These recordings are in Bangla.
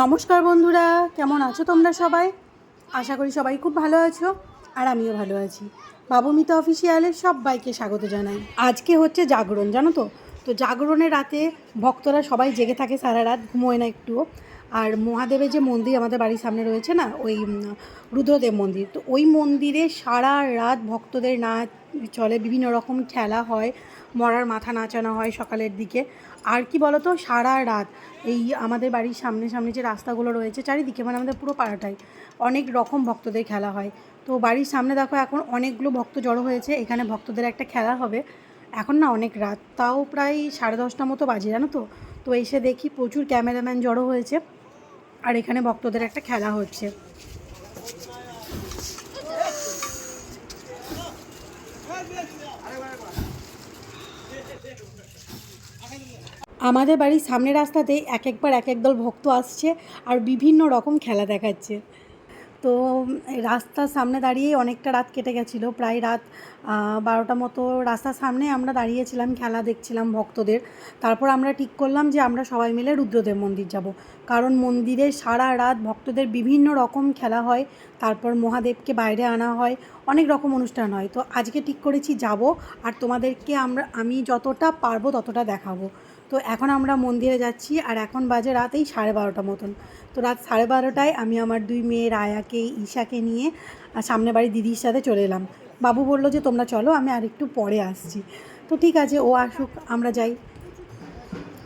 নমস্কার বন্ধুরা, কেমন আছো তোমরা সবাই? আশা করি সবাই খুব ভালো আছো, আর আমিও ভালো আছি। বাবু মিতা অফিসিয়ালের সবাইকে স্বাগত জানাই। আজকে হচ্ছে জাগরণ, জানো তো? তো জাগরণের রাতে ভক্তরা সবাই জেগে থাকে সারা রাত, ঘুমোয় না একটুও। আর মহাদেবের যে মন্দির আমাদের বাড়ির সামনে রয়েছে না, ওই রুদ্রদেব মন্দির। তো ওই মন্দিরে সারা রাত ভক্তদের নাচ চলে, বিভিন্ন রকম খেলা হয়, মরার মাথা নাচানো হয় সকালের দিকে। আর কি বলতো, সারা রাত এই আমাদের বাড়ির সামনে সামনে যে রাস্তাগুলো রয়েছে, চারিদিকে মানে আমাদের পুরো পাড়াটাই অনেক রকম ভক্তদের খেলা হয়। তো বাড়ির সামনে দেখো এখন অনেকগুলো ভক্ত জড়ো হয়েছে, এখানে ভক্তদের একটা খেলা হবে। এখন না অনেক রাত, তাও প্রায় সাড়ে দশটা মতো বাজে, জানো তো? তো এসে দেখি প্রচুর ক্যামেরাম্যান জড়ো হয়েছে, আর এখানে ভক্তদের একটা খেলা হচ্ছে। আমাদের বাড়ির সামনের রাস্তাতেই এক একবার এক এক দল ভক্ত আসছে আর বিভিন্ন রকম খেলা দেখাচ্ছে। তো রাস্তার সামনে দাঁড়িয়ে অনেকটা রাত কেটে গেছিল। প্রায় রাত বারোটা মতো রাস্তার সামনে আমরা দাঁড়িয়েছিলাম, খেলা দেখছিলাম ভক্তদের। তারপর আমরা ঠিক করলাম যে আমরা সবাই মিলে রুদ্রদেব মন্দির যাব। কারণ মন্দিরে সারা রাত ভক্তদের বিভিন্ন রকম খেলা হয়। তারপর মহাদেবকে বাইরে আনা হয়। অনেক রকম অনুষ্ঠান হয়। তো আজকে ঠিক করেছি যাব। আর তোমাদেরকে আমরা, আমি যতটা পারব ততটা দেখাবো। তো এখন আমরা মন্দিরে যাচ্ছি আর এখন বাজে রাত এই সাড়ে বারোটা মতন। তো রাত সাড়ে বারোটায় আমি আমার দুই মেয়ে রায়াকে ঈশাকে নিয়ে আর সামনে বাড়ি দিদির সাথে চলে এলাম। বাবু বলল যে, তোমরা চলো, আমি আর একটু পরে আসছি। তো ঠিক আছে, ও আসুক, আমরা যাই।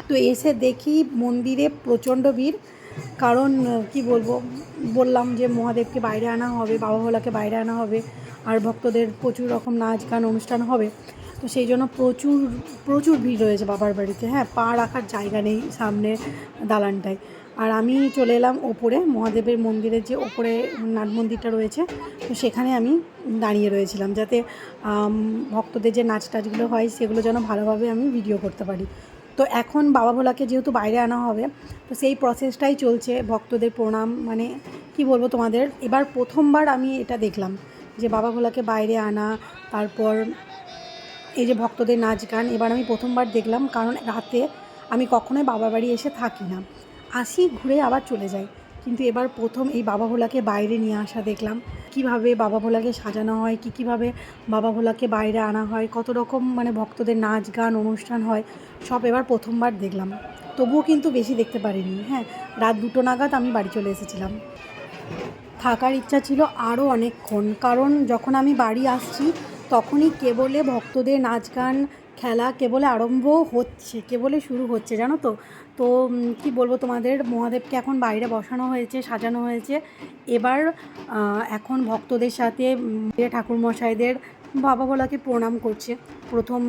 তো এসে দেখি মন্দিরে প্রচণ্ড ভিড়। কারণ কি বলব, বললাম যে, মহাদেবকে বাইরে আনা হবে, বাবা ভোলাকে বাইরে আনা হবে, আর ভক্তদের প্রচুর রকম নাচ গান অনুষ্ঠান হবে। তো সেই জন্য প্রচুর প্রচুর ভিড় রয়েছে বাবার বাড়িতে। হ্যাঁ পা রাখার জায়গা নেই সামনে দালানটায়। আর আমি চলে এলাম ওপরে, মহাদেবের মন্দিরের যে ওপরে নাট মন্দিরটা রয়েছে, তো সেখানে আমি দাঁড়িয়ে রয়েছিলাম যাতে ভক্তদের যে নাচ টাচগুলো হয় সেগুলো যেন ভালোভাবে আমি ভিডিও করতে পারি। তো এখন বাবা ভোলাকে যেহেতু বাইরে আনা হবে, তো সেই প্রসেসটাই চলছে ভক্তদের প্রণাম মানে কি বলব তোমাদের? এবার প্রথমবার আমি এটা দেখলাম যে বাবা ভোলাকে বাইরে আনা, তারপর এই যে ভক্তদের নাচ গান, এবার আমি প্রথমবার দেখলাম কারণ রাতে আমি কখনোই বাবা বাড়ি এসে থাকি না। আসি, ঘুরে আবার চলে যাই। কিন্তু এবার প্রথম এই বাবা ভোলাকে বাইরে নিয়ে আসা দেখলাম। কীভাবে বাবা ভোলাকে সাজানো হয়, কী কীভাবে বাবা ভোলাকে বাইরে আনা হয়, কত রকম মানে ভক্তদের নাচ গান, অনুষ্ঠান হয়, সব এবার প্রথমবার দেখলাম। তবুও কিন্তু বেশি দেখতে পারিনি। হ্যাঁ রাত দুটো নাগাদ আমি বাড়ি চলে এসেছিলাম। থাকার ইচ্ছা ছিল আরও অনেকক্ষণ। কারণ যখন আমি বাড়ি আসছি তখনই কেবলে ভক্তদের নাচ গান খেলা কেবলে আরম্ভ হচ্ছে, কেবলে শুরু হচ্ছে, জানো তো? তো কী বলব তোমাদের? মহাদেবকে এখন বাইরে বসানো হয়েছে, সাজানো হয়েছে। এবার এখন ভক্তদের সাথে ঠাকুর মশাইদের বাবা ভোলাকে প্রণাম করছে। প্রথম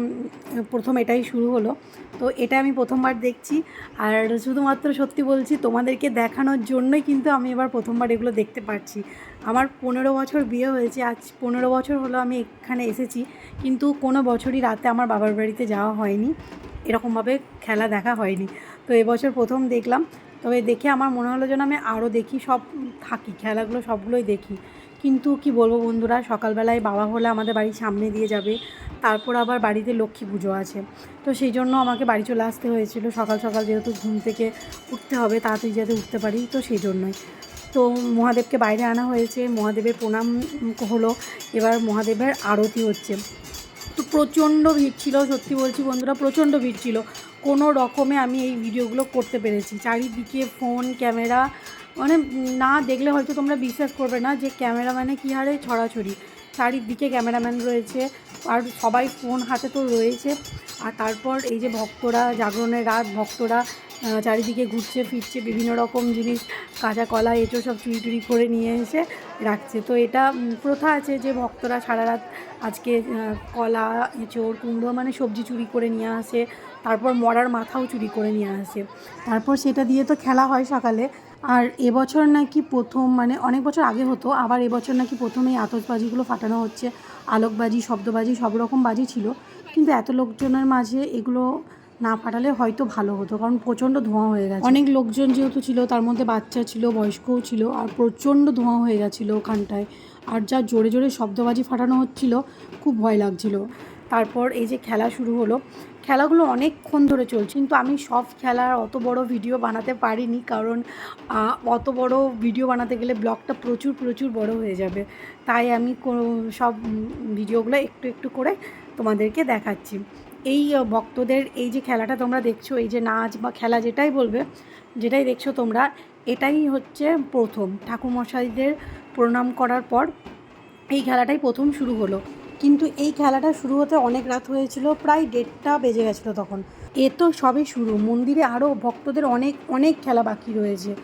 প্রথম এটাই শুরু হলো। তো এটা আমি প্রথমবার দেখছি। আর শুধুমাত্র সত্যি বলছি, তোমাদেরকে দেখানোর জন্যই কিন্তু আমি এবার প্রথমবার এগুলো দেখতে পাচ্ছি আমার পনেরো বছর বিয়ে হয়েছে, আজ পনেরো বছর হলো আমি এখানে এসেছি। কিন্তু কোনো বছরই রাতে আমার বাবার বাড়িতে যাওয়া হয়নি। এরকমভাবে খেলা দেখা হয়নি। তো এবছর প্রথম দেখলাম। তবে দেখে আমার মনে হলো যেন আমি আরও দেখি, সব থাকি, খেলাগুলো সবগুলোই দেখি। কিন্তু কি বলব বন্ধুরা, সকালবেলায় বাবা হলে আমাদের বাড়ির সামনে দিয়ে যাবে, তারপর আবার বাড়িতে লক্ষ্মী পুজো আছে। তো সেই জন্য আমাকে বাড়ি চলে আসতে হয়েছিল, সকাল সকাল যেহেতু ঘুম থেকে উঠতে হবে, তাড়াতাড়ি যাতে উঠতে পারি, তো সেই জন্যই। তো মহাদেবকে বাইরে আনা হয়েছে, মহাদেবের প্রণাম হলো, এবার মহাদেবের আরতি হচ্ছে। প্রচণ্ড ভিড় ছিল, সত্যি বলছি বন্ধুরা, প্রচণ্ড ভিড় ছিল। কোনো রকমে আমি এই ভিডিওগুলো করতে পেরেছি। চারিদিকে ফোন, ক্যামেরা মানে না দেখলে হয়তো তোমরা বিশ্বাস করবে না যে ক্যামেরাম্যানে কী হারে ছড়াছড়ি। চারিদিকে ক্যামেরাম্যান রয়েছে, আর সবাই ফোন হাতে তো রয়েছে। আর তারপর এই যে ভক্তরা, জাগরণের রাত, ভক্তরা চারিদিকে ঘুরছে, ফিরছে, বিভিন্ন রকম জিনিস, কাঁচা কলা, এঁচো সব চুরি টুরি করে নিয়ে এসে রাখছে। তো এটা প্রথা আছে যে ভক্তরা সারা রাত আজকে কলা এঁচোড় কুমড়ো মানে সবজি চুরি করে নিয়ে আসে, তারপর মরার মাথাও চুরি করে নিয়ে আসে। তারপর সেটা দিয়ে তো খেলা হয় সকালে। আর এবছর নাকি প্রথম মানে অনেক বছর আগে হতো, আবার এবছর নাকি প্রথম এই আতশবাজিগুলো ফাটানো হচ্ছে। আলোকবাজি, শব্দবাজি সব রকম বাজি ছিল। কিন্তু এত লোকজনের মাঝে এগুলো না ফাটালে হয়তো ভালো হতো, কারণ প্রচণ্ড ধোঁয়া হয়ে গেছে। অনেক লোকজন যেহেতু ছিল, তার মধ্যে বাচ্চা ছিল, বয়স্কও ছিল, আর প্রচণ্ড ধোঁয়া হয়ে গেছিল ওখানটায়। আর যা জোরে জোরে শব্দবাজি ফাটানো হচ্ছিল, খুব ভয় লাগছিল। তারপর এই যে খেলা শুরু হলো, খেলাগুলো অনেকক্ষণ ধরে চলছে, কিন্তু আমি সব খেলার অত বড় ভিডিও বানাতে পারিনি, কারণ অত বড় ভিডিও বানাতে গেলে ব্লগটা প্রচুর প্রচুর বড় হয়ে যাবে। তাই আমি সব ভিডিওগুলো একটু একটু করে তোমাদেরকে দেখাচ্ছি। এই ভক্তদের এই যে খেলাটা তোমরা দেখছ, এই যে নাচ বা খেলা যেটাই বলবে, যেটাই দেখছ তোমরা, এটাই হচ্ছে প্রথম। ঠাকুরমশাইদের প্রণাম করার পর এই খেলাটাই প্রথম শুরু হলো। কিন্তু এই খেলাটা শুরু হতে অনেক রাত হয়েছিল, প্রায় দেড়টা বেজে গেছিল তখন। এ তো সবে শুরু। মন্দিরে আরও ভক্তদের অনেক অনেক খেলা বাকি রয়েছে।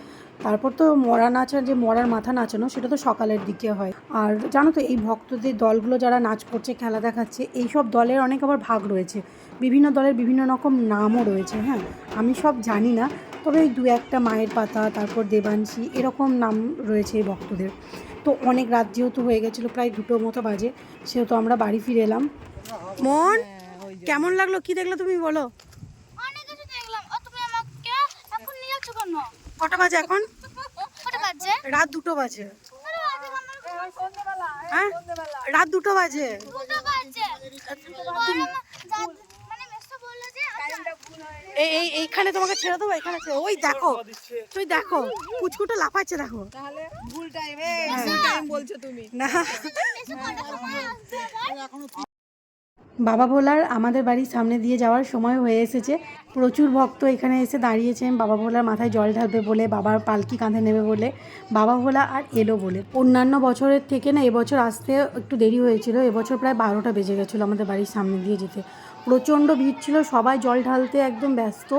তারপর তো মরা নাচার যে মরার মাথা নাচানো, সেটা তো সকালের দিকে হয়। আর জানো তো, এই ভক্তদের দলগুলো যারা নাচ করছে, খেলা দেখাচ্ছে এই সব দলের অনেক আবার ভাগ রয়েছে। বিভিন্ন দলের বিভিন্ন রকম নামও রয়েছে হ্যাঁ? আমি সব জানি না, তবে ওই দু একটা মায়ের পাতা, তারপর দেবাংশী, এরকম নাম রয়েছে এই ভক্তদের। তো অনেক রাত যেহেতু হয়ে গেছিল, প্রায় দুটো মতো বাজে, সেহেতু আমরা বাড়ি ফিরে এলাম। মন, কেমন লাগল? কি দেখল তুমি বলো অনেক কিছু দেখলাম ও তুমি আমাকে এখন নিয়ে যাচ্ছ কেন কটা বাজে এখন? রাত দুটো বাজে। হ্যাঁ? রাত দুটো বাজে। মানে যে এই এই এইখানে তোমাকে ছেড়ে দেবো এখানে ছেড়ে ওই দেখো তুই দেখো কুচকুটো লাফাচ্ছে দেখো। তাহলে ভুল টাইমে ভুল টাইম বলছো তুমি। না এসে কটার সময় আসবে আবার বাবা ভোলার আমাদের বাড়ির সামনে দিয়ে যাওয়ার সময় হয়ে এসেছে। প্রচুর ভক্ত এখানে এসে দাঁড়িয়েছেন। বাবা ভোলার মাথায় জল ঢালবে বলে বাবার পালকি কাঁধে নেবে বলে বাবা ভোলা আর এলো বলে। অন্যান্য বছরের থেকে না এবছর আসতে একটু দেরি হয়েছিল। এবছর প্রায় বারোটা বেজে গেছিল আমাদের বাড়ির সামনে দিয়ে যেতে। প্রচণ্ড ভিড় ছিল সবাই জল ঢালতে একদম ব্যস্ত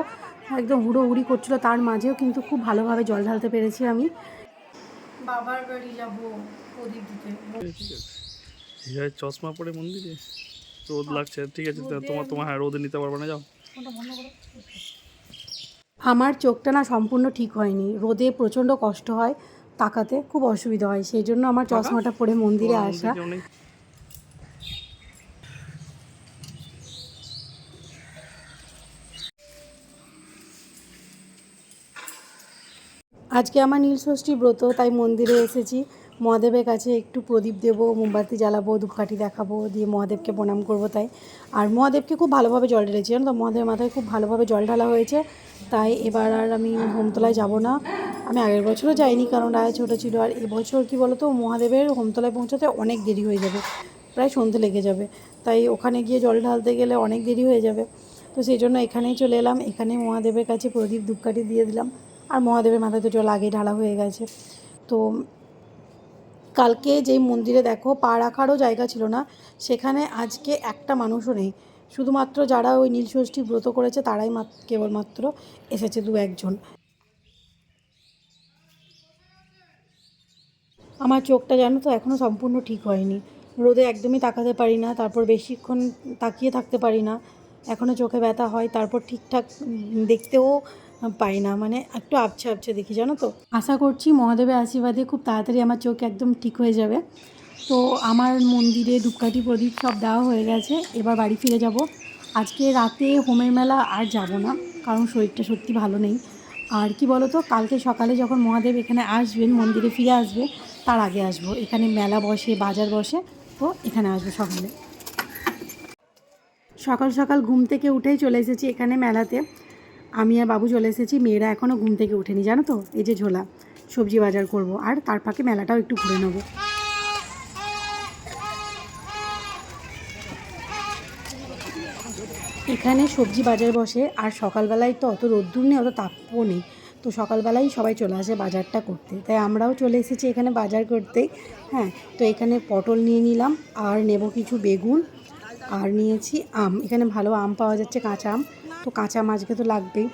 একদম হুড়োহুড়ি করছিল তার মাঝেও কিন্তু খুব ভালোভাবে জল ঢালতে পেরেছি আমি। বাবার বাড়ি যাব প্রদীপ দিতে। চশমা পরে মন্দিরে? রোদ লাগছে। ঠিক আছে তোমার তোমার হ্যাঁ রোদে নিতে পারবে না যাও। আমার চোখটা না সম্পূর্ণ ঠিক হয়নি। রোদে প্রচণ্ড কষ্ট হয় তাকাতে খুব অসুবিধা হয়। সেই জন্য আমার চশমাটা পরে মন্দিরে আসা। আজকে আমার নীলষষ্ঠী ব্রত তাই মন্দিরে এসেছি। মহাদেবের কাছে একটু প্রদীপ দেবো, মোমবাতি জ্বালাবো, ধূপকাঠি দেখাবো, দিয়ে মহাদেবকে প্রণাম করব তাই। আর মহাদেবকে খুব ভালোভাবে জল ঢেলেছি, জানো তো? মহাদেবের মাথায় খুব ভালোভাবে জল ঢালা হয়েছে, তাই এবার আর আমি হোমতলায় যাব না। আমি আগের বছরও যাইনি, কারণ রায় ছোটো ছিল, আর এবছর কি বলতো, মহাদেবের হোমতলায় পৌঁছাতে অনেক দেরি হয়ে যাবে, প্রায় সন্ধে লেগে যাবে। তাই ওখানে গিয়ে জল ঢালতে গেলে অনেক দেরি হয়ে যাবে। তো সেই জন্য এখানেই চলে এলাম, এখানে মহাদেবের কাছে প্রদীপ, ধূপকাঠি দিয়ে দিলাম, আর মহাদেবের মাথায় তো জল আগেই ঢালা হয়ে গেছে। তো কালকে যেই মন্দিরে দেখো, পা রাখারও জায়গা ছিল না, সেখানে আজকে একটা মানুষও নেই। শুধুমাত্র যারা ওই নীলষষ্ঠী ব্রত করেছে, তারাই মাত্র কেবলমাত্র এসেছে দু একজন। আমার চোখটা জানো তো এখনও সম্পূর্ণ ঠিক হয়নি। রোদে একদমই তাকাতে পারি না, তারপর বেশিক্ষণ তাকিয়ে থাকতে পারি না। এখনও চোখে ব্যথা হয়, তারপর ঠিকঠাক দেখতেও পাই না মানে একটু আবছা আবছা দেখি, জানো তো? আশা করছি মহাদেবের আশীর্বাদে খুব তাড়াতাড়ি আমার চোখ একদম ঠিক হয়ে যাবে। তো আমার মন্দিরে ধূপকাঠি প্রদীপ সব দেওয়া হয়ে গেছে, এবার বাড়ি ফিরে যাব। আজকে রাতে হোমের মেলা আর যাব না, কারণ শরীরটা সত্যি ভালো নেই। আর কি বলো তো কালকে সকালে যখন মহাদেব এখানে আসবেন, মন্দিরে ফিরে আসবে, তার আগে আসব। এখানে মেলা বসে, বাজার বসে, তো এখানে আসব সকালে। সকাল সকাল ঘুম থেকে উঠেই চলে এসেছি এখানে মেলাতে। আমি আর বাবু চলে এসেছি, মেয়েরা এখনও ঘুম থেকে ওঠেনি, জানো তো? এই যে ঝোলা, সবজি বাজার করব, আর তার ফাঁকে মেলাটাও একটু ঘুরে নেব। এখানে সবজি বাজার বসে, আর সকালবেলায় তো অত রোদ্দুর নেই, অত তাপও নেই। তো সকালবেলাই সবাই চলে আসে বাজারটা করতে। তাই আমরাও চলে এসেছি এখানে বাজার করতে হ্যাঁ? তো এখানে পটল নিয়ে নিলাম, আর নেব কিছু বেগুন, আর নিয়েছি আম। এখানে ভালো আম পাওয়া যাচ্ছে, কাঁচা আম। তো কাঁচা মাছকে তো লাগবেই।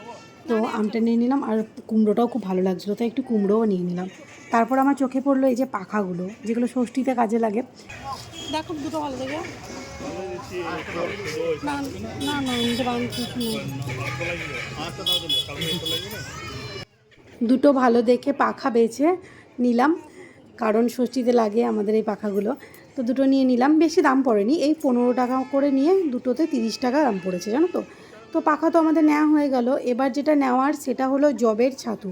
তো আমটা নিয়ে নিলাম আর কুমড়োটাও খুব ভালো লাগছিল তাই একটু কুমড়োও নিয়ে নিলাম। তারপর আমার চোখে পড়ল এই যে পাখাগুলো যেগুলো ষষ্ঠীতে কাজে লাগে। দেখো দুটো ভালো লাগে না না। দুটো ভালো দেখে পাখা বেছে নিলাম কারণ ষষ্ঠীতে লাগে আমাদের এই পাখাগুলো। তো দুটো নিয়ে নিলাম বেশি দাম পড়েনি এই পনেরো টাকা করে নিয়ে দুটোতে তিরিশ টাকা দাম পড়েছে জানো তো? তো পাখা তো আমাদের নেওয়া হয়ে গেল। এবার যেটা নেওয়ার সেটা হলো জবের ছাতু।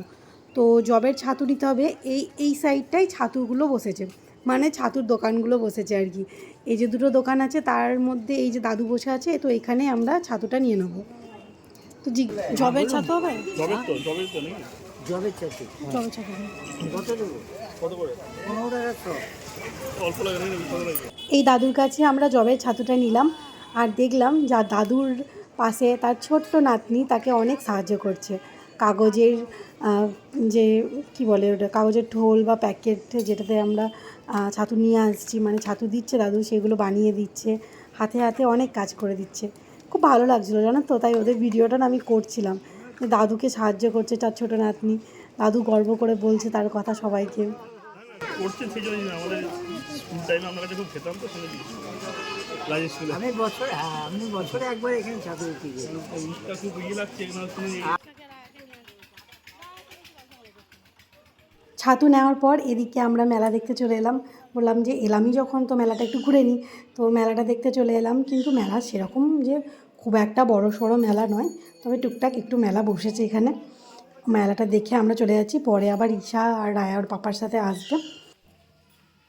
তো জবের ছাতু নিতে হবে। এই এই সাইডটাই ছাতুগুলো বসেছে। মানে ছাতুর দোকানগুলো বসেছে আর কি। এই যে দুটো দোকান আছে তার মধ্যে এই যে দাদু বসে আছে তো এখানে আমরা ছাতুটা নিয়ে নেব। তো জি জবের ছাতু হবে? জবের তো জবের তো নাকি জবের চাষি জবের ছাতু কত দেবো? কত করে? পনেরো টাকা অল্প লাগে নাকি কত লাগে এই দাদুর কাছে আমরা জবের ছাতুটা নিলাম। আর দেখলাম যা দাদুর পাশে তার ছোট্ট নাতনি তাকে অনেক সাহায্য করছে। কাগজের যে, কি বলে ওটা, কাগজের ঢোল বা প্যাকেট যেটাতে আমরা ছাতু নিয়ে আসছি মানে ছাতু দিচ্ছে দাদু, সেগুলো বানিয়ে দিচ্ছে, হাতে হাতে অনেক কাজ করে দিচ্ছে। খুব ভালো লাগছিল, জানো তো? তাই ওদের ভিডিওটা না আমি করছিলাম। দাদুকে সাহায্য করছে তার ছোটো নাতনি। দাদু গর্ব করে বলছে তার কথা সবাইকে। সেই জন্যই না, আমাদের স্কুল টাইমে কাছে খুব খেতাম তো আমি বছরে হ্যাঁ আমি বছরে একবার এখানে ছাতু নেওয়ার পর এদিকে আমরা মেলা দেখতে চলে এলাম। বললাম যে এলামই যখন তো মেলাটা একটু ঘুরে নিই তো মেলাটা দেখতে চলে এলাম। কিন্তু মেলা সেরকম যে খুব একটা বড় সড়ো মেলা নয় তবে টুকটাক একটু মেলা বসেছে এখানে। মেলাটা দেখে আমরা চলে যাচ্ছি। পরে আবার ঈশা আর রায়া ওর পাপার সাথে আসবে।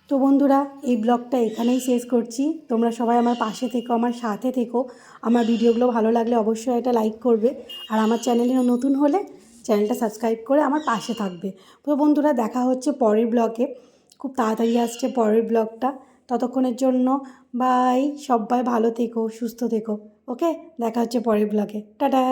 তো বন্ধুরা, এই ব্লগটা এখানেই শেষ করছি। তোমরা সবাই আমার পাশে থেকো, আমার সাথে থেকো। আমার ভিডিওগুলো ভালো লাগলে অবশ্যই এটা লাইক করবে। আর আমার চ্যানেলে নতুন হলে চ্যানেলটা সাবস্ক্রাইব করে আমার পাশে থাকবে। তো বন্ধুরা, দেখা হচ্ছে পরের ব্লগে খুব তাড়াতাড়ি আসছে পরের ব্লগটা ততক্ষণের জন্য বাই সবাই ভালো থেকো, সুস্থ থেকো। ওকে দেখা হচ্ছে পরের ব্লগে টাটা